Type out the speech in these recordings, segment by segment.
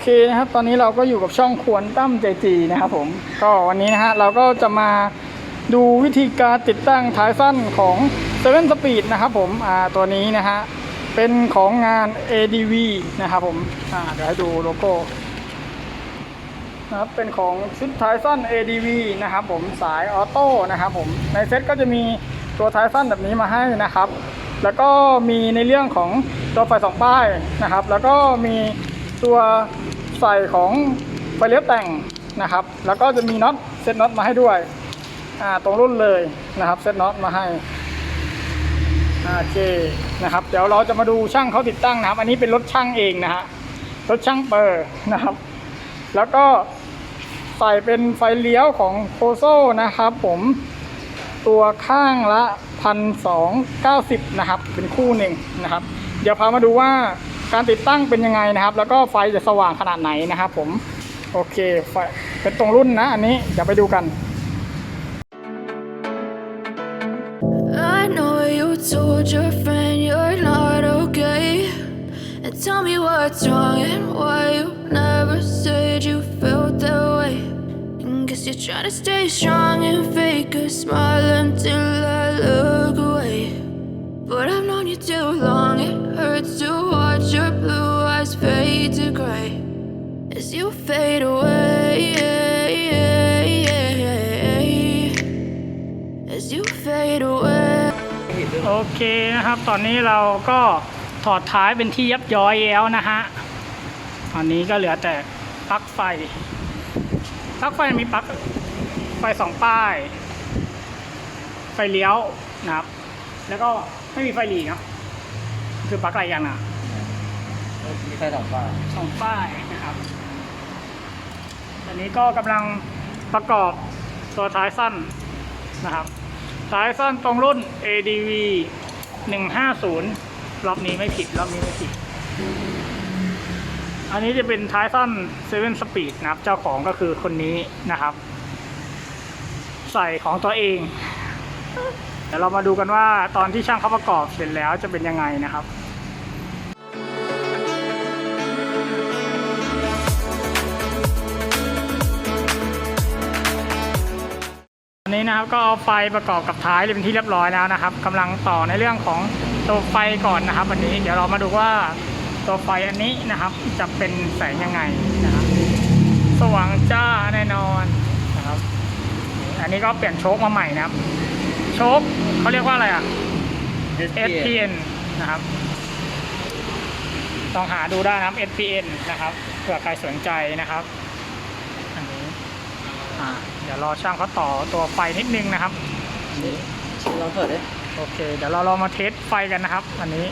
เคนะครับ ตอนนี้เราก็อยู่กับช่องควรตั้มใจจีนะครับผม ก็วันนี้นะฮะเราก็จะมาดูวิธีการติดตั้งท้ายสั้นของ7 Speed นะครับผมอ่าตัวนี้นะฮะเป็นของงาน ADV นะครับผมอ่าเดี๋ยวให้ดูโลโก้นะครับเป็นของชุดท้ายสั้น ADV นะครับผมสายออโต้นะครับผมในเซ็ตก็จะมีตัวท้ายสั้นแบบนี้มาให้นะครับ แล้วก็มีในเรื่องของตัวไฟสองป้ายนะครับ แล้วก็มี ตัวใส่ของไฟเลี้ยวแต่งนะครับ แล้วก็จะมีน็อตเซ็ตน็อตมาให้ด้วยอ่าตรงรุ่นเลยนะครับเซ็ตน็อตมาให้อ่าโอเคนะครับเดี๋ยวเราจะมาดูช่างเขาติดตั้งนะครับ อันนี้เป็นรถช่างเองนะฮะรถช่างเปอร์นะครับ แล้วก็ใส่เป็นไฟเลี้ยวของโคโซนะครับผมตัวข้างละพันสองเก้าสิบนะครับ เป็นคู่หนึ่งนะครับ เดี๋ยวพามาดูว่า การติดตั้งเป็นยังไงนะครับ แล้วก็ไฟจะสว่างขนาดไหนนะครับผมโอเคไฟเป็นตรงรุ่นนะอันนี้เดี๋ยวไปดูกัน I know you told your friend you're not okay. And tell me what's wrong and why you never said you felt that way. And guess you're trying to stay strong and fake a smile until I look away. But I've known you too long, it hurts to watch your blue eyes fade to gray as you fade away. As you fade away. โอเคนะครับ ตอนนี้เราก็ถอดท้ายเป็นที่ยับย้อยแล้วนะฮะ ตอนนี้ก็เหลือแต่ปลั๊กไฟ ปลั๊กไฟมีปลั๊กไฟสองป้าย ไฟเลี้ยวนะครับ แล้วก็ไม่มีไฟหลีเนาะ คือปลั๊กอะไรอย่างอะมีใครตอบว่าสองป้ายนะครับตอนนี้ก็กำลังประกอบตัวท้ายสั้นนะครับ ท้ายสั้นตรงรุ่น ADV 150 รอบนี้ไม่ผิด รอบนี้ไม่ผิด อันนี้จะเป็นท้ายสั้น7 Speed นะครับ เจ้าของก็คือคนนี้นะครับ ใส่ของตัวเอง เดี๋ยวเรามาดูกันว่าตอนที่ช่างเขาประกอบเสร็จแล้วจะเป็นยังไงนะครับ นี้นะครับก็เอาไฟประกอบกับท้ายเป็นที่เรียบร้อยแล้วนะครับกำลังต่อในเรื่องของตัวไฟก่อนนะครับ วันนี้เดี๋ยวเรามาดูว่าตัวไฟอันนี้นะครับจะเป็นแสงยังไงนะครับสว่างจ้าแน่นอนนะครับ อันนี้ก็เปลี่ยนโชคมาใหม่นะครับ โชคเขาเรียกว่าอะไรอะ SPN นะครับลองหาดูได้นะครับ SPN นะครับเผื่อใครสนใจนะครับอันนี้อ่า เดี๋ยวรอช่างเขาต่อตัวไฟนิดนึงนะครับอันนี้ลองเปิดดิโอเค เดี๋ยวเราลองมาเทสไฟกันนะครับ อันนี้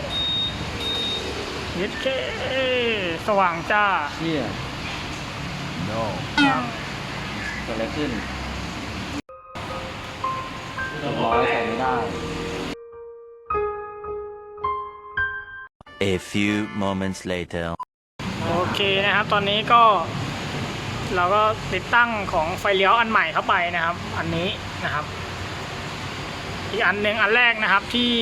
ยิดเคสว่างจ้าเชี่ย no ครับเกิดอะไรขึ้นเรียบร้อยใส่ไม่ได้ A few moments later. โอเคนะครับ ตอนนี้ก็ เราก็ติดตั้งของไฟเลี้ยวอันใหม่เข้าไปนะครับ อันนี้นะครับ อีกอันหนึ่งอันแรกนะครับที่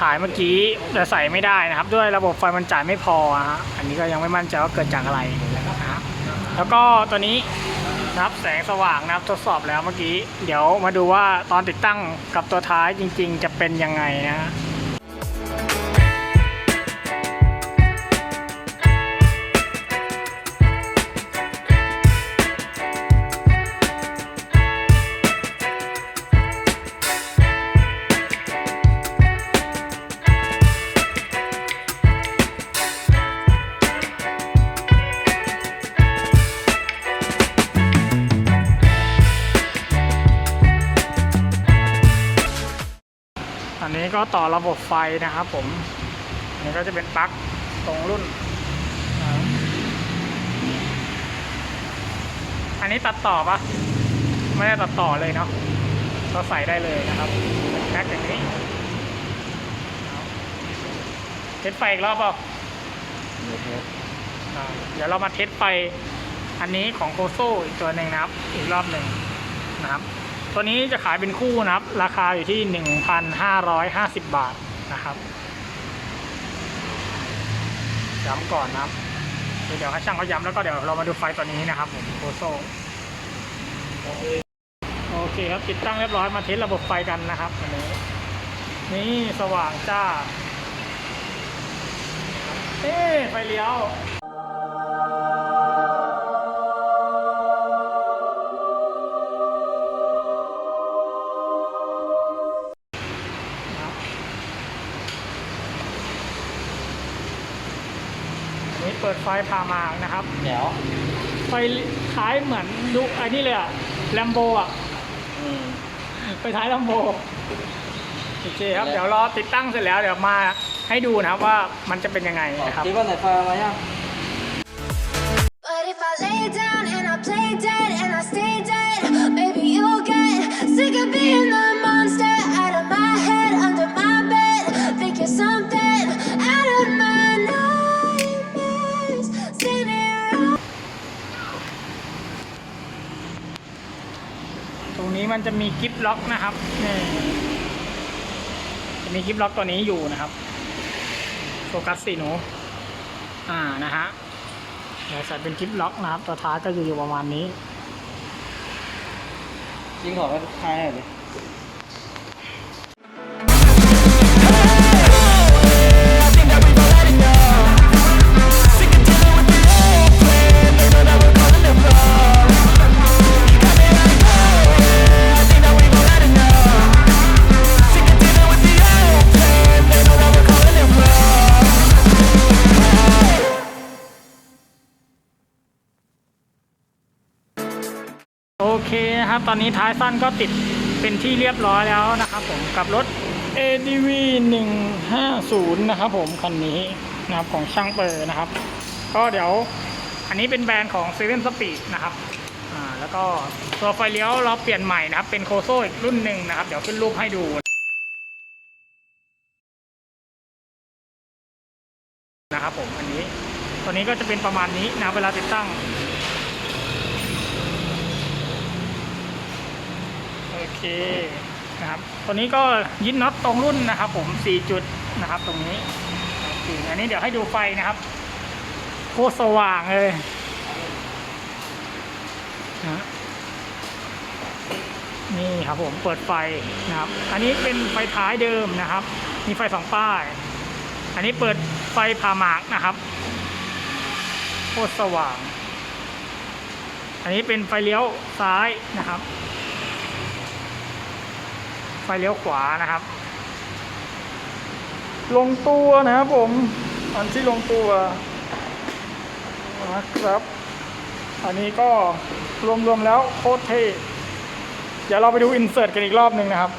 ถ่ายเมื่อกี้แต่ใส่ไม่ได้นะครับ ด้วยระบบไฟมันจ่ายไม่พอฮะอันนี้ก็ยังไม่มั่นใจว่าเกิดจากอะไรนะครับแล้วก็ตัวนี้นะครับแสงสว่างนะครับทดสอบแล้วเมื่อกี้ เดี๋ยวมาดูว่าตอนติดตั้งกับตัวท้ายจริง ๆ จะเป็นยังไงนะ อันนี้ก็ต่อระบบไฟนะครับผมอันนี้ก็จะเป็นปลั๊กตรงรุ่นนะครับอันนี้ตัดต่อปะไม่ได้ตัดต่อเลยเนาะก็ใส่ได้เลยนะครับเป็นแพ็คอย่างนี้เอาเทสไฟอีกรอบเปล่าเดี๋ยวเทสอ่าเดี๋ยวเรามาเทสไฟอันนี้ของโคโซอีกตัวหนึ่งนะครับ อีกรอบหนึ่งนะครับ ตัวนี้จะขายเป็นคู่นะครับ ราคาอยู่ที่ 1,550 บาทนะครับย้ำก่อนนะครับ เดี๋ยวให้ช่างเขาย้ำแล้วก็เดี๋ยวเรามาดูไฟตัวนี้นะครับผมโคโซโอเคครับติดตั้งเรียบร้อยมาเทสระบบไฟกันนะครับอันนี้ นี่สว่างจ้า เอ้ไฟเลี้ยว เปิดไฟพามางนะครับ เดี๋ยวไฟคล้ายเหมือนดูไอ้นี่เลยอะแลมโบอะอืมไปท้ายแลมโบโอเคครับ เดี๋ยวรอติดตั้งเสร็จแล้วเดี๋ยวมาให้ดูนะครับว่ามันจะเป็นยังไงนะครับคิดว่าไหนไฟมายัง มันจะมีกิฟล็อกนะครับนี่จะมีกิฟล็อกตัวนี้อยู่นะครับโฟกัสสีหนูอ่านะฮะเดี๋ยวใส่เป็นกิฟล็อกนะครับ ตัวท้ายก็จะอยู่ประมาณนี้ยิงขอไปทายหน่อยดิ นะครับ ตอนนี้ท้ายสั้นก็ติดเป็นที่เรียบร้อยแล้วนะครับผมกับรถ ADV 150 นะครับผมคันนี้นะครับของช่างเปอร์นะครับ ก็เดี๋ยวอันนี้เป็นแบรนด์ของ Seven Speed นะครับอ่าแล้วก็ตัวไฟเลี้ยวเราเปลี่ยนใหม่นะครับ เป็นโคโซอีกรุ่นหนึ่งนะครับ เดี๋ยวขึ้นรูปให้ดูนะครับผมอันนี้ตัวนี้ก็จะเป็นประมาณนี้นะเวลาติดตั้ง โอ เคนะครับตัวนี้ก็ยึดน็อตตรงรุ่นนะครับผม4จุดนะครับตรงนี้อันนี้เดี๋ยวให้ดูไฟนะครับโคตรสว่างเลยนะนี่ครับผมเปิดไฟนะครับ อันนี้เป็นไฟท้ายเดิมนะครับ มีไฟสองป้าย อันนี้เปิดไฟผ่าหมากนะครับโคตรสว่าง อันนี้เป็นไฟเลี้ยวซ้ายนะครับ ฟเลี้ยวขวานะครับ ลงตัวนะครับผม อันที่ลงตัวนะครับ อันนี้ก็รวมๆแล้วโคตรเท่เดี๋ยวเราไปดูอินเสิร์ตกันอีกรอบหนึ่งนะครับ